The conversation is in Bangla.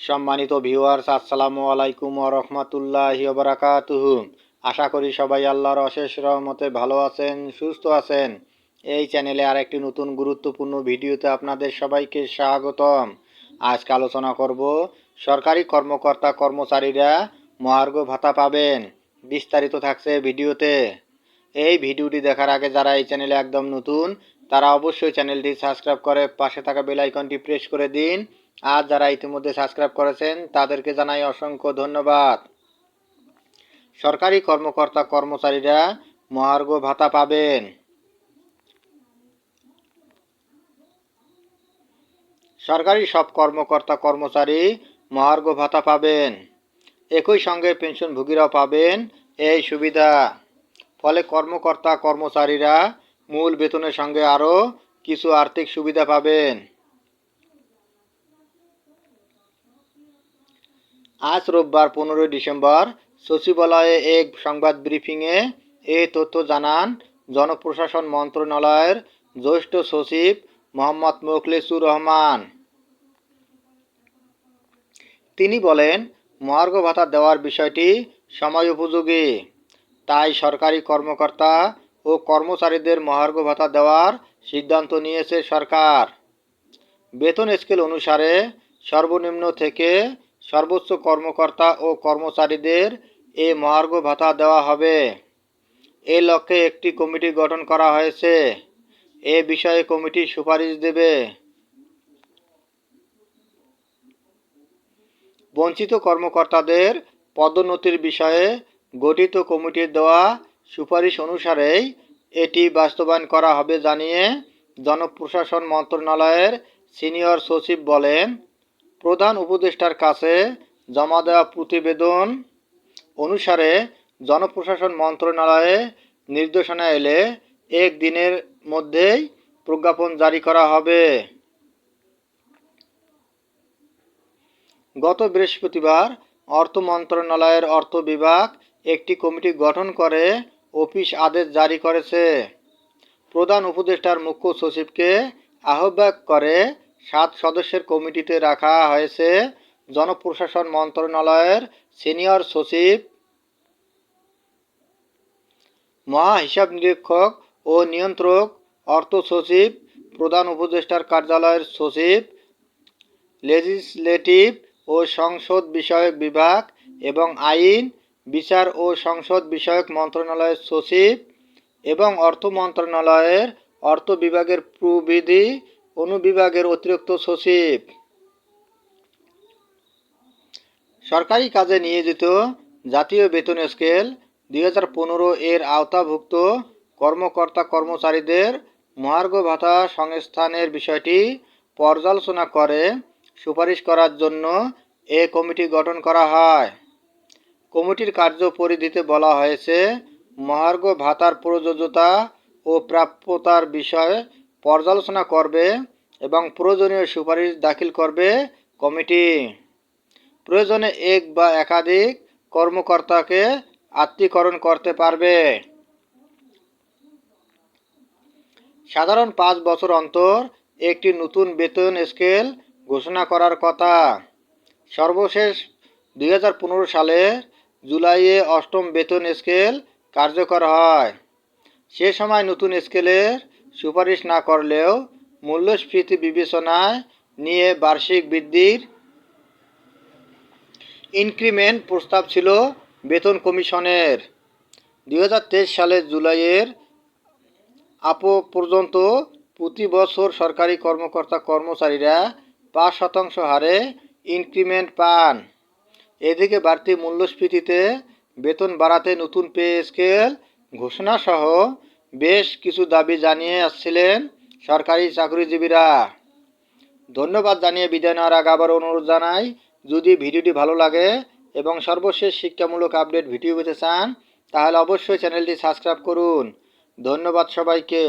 সম্মানিত ভিউয়ার্স আসসালামু আলাইকুম রহমতুল্লাহি বারাকাতুহু। আশা করি সবাই আল্লাহর অশেষ রহমতে ভালো আছেন, সুস্থ আছেন। এই চ্যানেলে আরেকটি নতুন গুরুত্বপূর্ণ ভিডিওতে আপনাদের সবাইকে স্বাগতম। আজকে আলোচনা করব, সরকারি কর্মকর্তা কর্মচারীরা মহার্ঘ ভাতা পাবেন। বিস্তারিত থাকছে ভিডিওতে। এই ভিডিওটি দেখার আগে যারা এই চ্যানেলে একদম নতুন, তারা অবশ্যই চ্যানেলটি সাবস্ক্রাইব করে পাশে থাকা বেল আইকনটি প্রেস করে দিন। আর যারা ইতিমধ্যে সাবস্ক্রাইব করেছেন, তাদেরকে জানাই অসংখ্য ধন্যবাদ। সরকারি কর্মকর্তা কর্মচারীরা মহার্ঘ ভাতা পাবেন। সরকারি সব কর্মকর্তা কর্মচারী মহার্ঘ ভাতা পাবেন। একই সঙ্গে পেনশনভোগীরাও পাবেন এই সুবিধা। ফলে কর্মকর্তা কর্মচারীরা মূল বেতনের সঙ্গে আরও কিছু আর্থিক সুবিধা পাবেন। আজ রোববার পনেরোই ডিসেম্বর সচিবালয়ে এক সংবাদ ব্রিফিংয়ে এ তথ্য জানান জনপ্রশাসন মন্ত্রণালয়ের জ্যেষ্ঠ সচিব মোহাম্মদ মোখলেসুর রহমান। তিনি বলেন, মহার্ঘ ভাতা দেওয়ার বিষয়টি সময় উপযোগী। তাই সরকারি কর্মকর্তা ও কর্মচারীদের মহার্ঘ ভাতা দেওয়ার সিদ্ধান্ত নিয়েছে সরকার। বেতন স্কেল অনুসারে সর্বনিম্ন থেকে সর্বোচ্চ কর্মকর্তা ও কর্মচারীদের এ মহার্ঘ ভাতা দেওয়া হবে। এ লক্ষ্যে একটি কমিটি গঠন করা হয়েছে। এ বিষয়ে কমিটি সুপারিশ দেবে। বঞ্চিত কর্মকর্তাদের পদোন্নতির বিষয়ে গঠিত কমিটির দেওয়া সুপারিশ অনুসারেই এটি বাস্তবায়ন করা হবে জানিয়ে জনপ্রশাসন মন্ত্রণালয়ের সিনিয়র সচিব বলেন প্রধান উপদেষ্টার কাছে জমা দেওয়া প্রতিবেদন অনুসারে জনপ্রশাসন মন্ত্রণালয়ে নির্দেশনা এলে এক দিনের মধ্যেই প্রজ্ঞাপন জারি করা হবে। গত বৃহস্পতিবার অর্থ মন্ত্রণালয়ের অর্থ বিভাগ একটি কমিটি গঠন করে অফিস আদেশ জারি করেছে। প্রধান উপদেষ্টার মুখ্য সচিবকে আহ্বায়ক করে সাত সদস্যের কমিটিতে রাখা হয়েছে জনপ্রশাসন মন্ত্রণালয়ের সিনিয়র সচিব মহা হিসাব নিরীক্ষক ও নিয়ন্ত্রক, অর্থ সচিব, প্রধান উপদেষ্টার কার্যালয়ের সচিব লেজিসলেটিভ ও সংসদ বিষয়ক বিভাগ এবং আইন, বিচার ও সংসদ বিষয়ক মন্ত্রণালয়ের সচিব এবং অর্থ মন্ত্রণালয়ের অর্থ বিভাগের প্রবিধি অনুবিভাগের অতিরিক্ত সচিব। সরকারি কাজে নিয়োজিত জাতীয় বেতন স্কেল দুই হাজার পনেরো এর আওতাভুক্ত কর্মকর্তা কর্মচারীদের মহার্ঘ ভাতা সংস্থানের বিষয়টি পর্যালোচনা করে সুপারিশ করার জন্য এ কমিটি গঠন করা হয়। কমিটির কার্য পরিধিতে বলা হয়েছে, মহার্ঘ ভাতার প্রযোজ্যতা ও প্রাপ্যতার বিষয়ে পর্যালোচনা করবে এবং প্রয়োজনীয় সুপারিশ দাখিল করবে কমিটি। প্রয়োজনে এক বা একাধিক কর্মকর্তাকে আত্মীকরণ করতে পারবে। সাধারণ পাঁচ বছর অন্তর একটি নতুন বেতন স্কেল ঘোষণা করার কথা। সর্বশেষ দু হাজার পনেরো সালে জুলাইয়ে অষ্টম বেতন স্কেল কার্যকর হয়। সে সময় নতুন স্কেলের সুপারিশ না করলেও মূল্যস্ফীতি বিবেচনায় নিয়ে বার্ষিক বৃদ্ধির ইনক্রিমেন্ট প্রস্তাব ছিল বেতন কমিশনের। দু হাজার তেইশ সালের জুলাইয়ের আপ পর্যন্ত প্রতি বছর সরকারি কর্মকর্তা কর্মচারীরা পাঁচ শতাংশ হারে ইনক্রিমেন্ট পান। এদিকে বাড়তি মূল্যস্ফীতিতে বেতন বাড়াতে নতুন পে স্কেল, ঘোষণাসহ বেশ কিছু দাবি জানিয়ে আসছিলেন সরকারি চাকরিজীবীরা। ধন্যবাদ জানিয়ে বিদায় নেওয়ার আগে আবার অনুরোধ জানাই, যদি ভিডিওটি ভালো লাগে এবং সর্বশেষ শিক্ষামূলক আপডেট ভিডিও পেতে চান, তাহলে অবশ্যই চ্যানেলটি সাবস্ক্রাইব করুন। ধন্যবাদ সবাইকে।